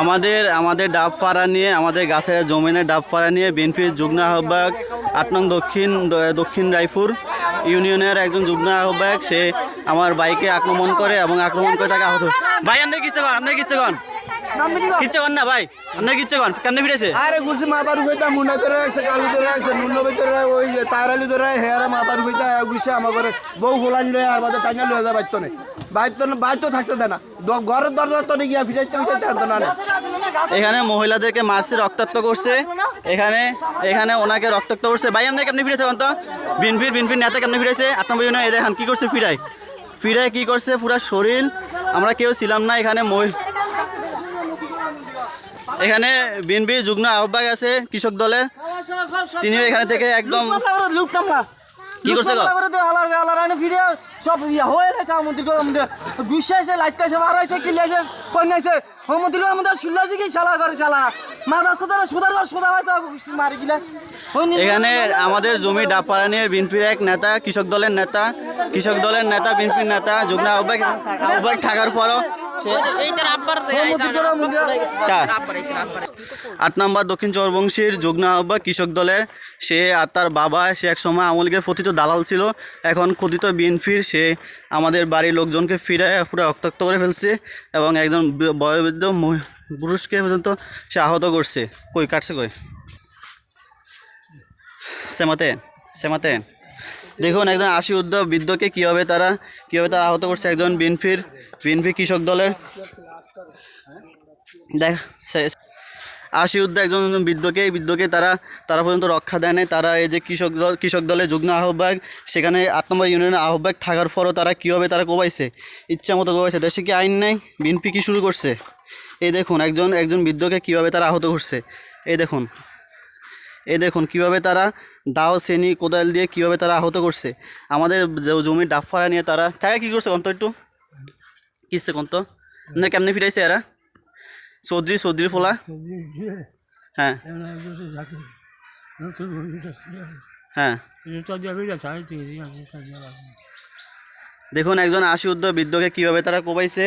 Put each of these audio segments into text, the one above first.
আমাদের আমাদের ডাব পাড়া নিয়ে, আমাদের গাছের জমিনের ডাব পাড়া নিয়ে বিএনপির যুগ্ম আহ্বায়ক আট নং দক্ষিণ দক্ষিণ রায়পুর ইউনিয়নের একজন যুগ্ম আহ্বায়ক, সে আমার বাইকে আক্রমণ করে এবং আক্রমণ করে তাকে আহত ভাই, আপনার কিচ্ছে কন আপনার কিচ্ছে কন কিচ্ছে কন না, ভাই, আপনার কিচ্ছে কন কেমনে ফিরেছে? আরে গুছি মাথার উপরে মুন্ডা ধরে রাখছে, কালু ধরে রাখছে মুন্ড ভিতরে ওই তারালি ধরে হেয়ারে মাথার উপরে আমার ঘরে বউ লয়ে আর বাদে টাইনা লয়ে বাইতো নেই। বাইতো বাইতো থাকতে দেয় না। ঘরের দরজা তো গিয়া ফিরে চাইতে না এখানে মহিলাদেরকে মারছে রক্তাক্ত করছে। এখানে এখানে ওনাকে রক্তাক্ত করছে। ভাই আপনার কেমনে ফিরেছে কন তো বিনফির বিনফির নেতা কেমনে ফিরেছে? নম্বর ইউনিয়ন এই দেখেন কি করছে ফিরাই ফিরাই কি করছে? পুরা শরীর। আমরা কেউ ছিলাম না এখানে এখানে বিনবি যুগ্ম আহ্বায়ক আছে কৃষক দলের। তিনিও এখানে থেকে একদম কি করছে গো? আলার আলার আনে ফিরে সব ইয়া হয়ে গেছে মন্দির মন্দির গুছাইছে লাইতাইছে মারাইছে কিলাইছে কইনাইছে ও মন্দির আমাদের শিল্লাছে কি শালা করে শালা? এখানে আমাদের জমি ডাপাড়া নিয়ে বিনপির এক নেতা কৃষক দলের নেতা কৃষক দলের নেতা বিনপির নেতা আহ্বায়ক আহ্বায়ক থাকার পরও আট নম্বর দক্ষিণ চরবংশীর যুগ্ম আহ্বায়ক কৃষক দলের সে আর তার বাবা সে এক সময় আমলকে কথিত দালাল ছিল। এখন কথিত বিএনপির সে আমাদের বাড়ির লোকজনকে ফিরে পুরো রক্তাক্ত করে ফেলছে এবং একজন বয়োবৃদ্ধ মহি- পুরুষকে পর্যন্ত সে আহত করছে। কই কাটছে কই? সেমাতে সেমাতে। দেখুন একজন আশি উদ্ধ বৃদ্ধকে কীভাবে তারা কীভাবে তারা আহত করছে একজন বিএনপির বিএনপি কৃষক দলের? দেখ আশি উদ্দে একজন বৃদ্ধকে, এই বৃদ্ধকে তারা তারা পর্যন্ত রক্ষা দেয় নাই। তারা এই যে কৃষক দল কৃষক দলের যুগ্ম আহ্বায়ক, সেখানে আট নম্বর ইউনিয়নের আহ্বায়ক থাকার পরও তারা কীভাবে তারা কোবাইছে? ইচ্ছা মতো কোবাইছে। দেশে কি আইন নেই? বিএনপি কি শুরু করছে? এই দেখুন, একজন একজন বৃদ্ধকে কীভাবে তারা আহত করছে? এই দেখুন। এই দেখুন, কীভাবে তারা দাও শ্রেণি কোদাল দিয়ে কীভাবে তারা আহত করছে? আমাদের জমির ডাফারা নিয়ে তারা কাকা কী করছে? কন্ত একটু। কিসছে কন্ত না, কেমনে ফিরাইছে এরা? চৌধুরী চৌধুরী ফোলা হ্যাঁ। হ্যাঁ। দেখুন, একজন আশি উদ্ধ বৃদ্ধকে কীভাবে তারা কোবাইছে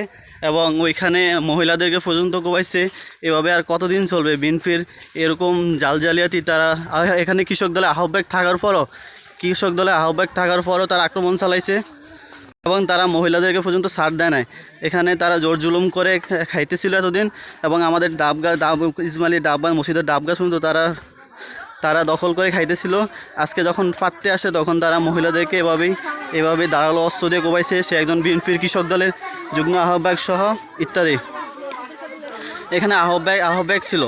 এবং ওইখানে মহিলাদেরকে পর্যন্ত কোবাইছে এভাবে আর কতদিন চলবে? বিনফির এরকম জাল জালিয়াতি তারা এখানে কৃষক দলে আহ্বায়ক থাকার পরও, কৃষক দলে আহ্বায়ক থাকার পরও তারা আক্রমণ চালাইছে। এবং তারা মহিলাদেরকে পর্যন্ত ছাড় দেয় নাই। এখানে তারা জোর জুলুম করে খাইতেছিল এতদিন এবং আমাদের ডাব গাছ ডাব ইসমাইলি ডাব গাছ মসজিদের ডাব গাছ পর্যন্ত তারা তারা দখল করে খাইতেছিল। আজকে যখন পারতে আসে তখন তারা মহিলাদেরকে এভাবেই এভাবে দাঁড়াল, অস্ত্র দিয়ে কোবাইছে। সে একজন বিএনপির কৃষক দলের যুগ্ম আহ্বায়ক সহ ইত্যাদি। এখানে আহ্বায়ক আহ্বায়ক ছিল।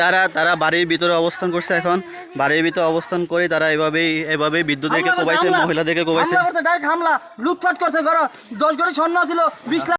তারা তারা বাড়ির ভিতরে অবস্থান করছে এখন। বাড়ির ভিতরে অবস্থান করে তারা এভাবেই এভাবেই বিদ্যুৎদেরকে কোবাইছে মহিলাদেরকে কোবাইছে। হামলা লুটফাট ডাইরেক্ট হামলা। লুটপাট করছে ঘর দশ ঘরে স্বর্ণ ছিল বিশ লাখ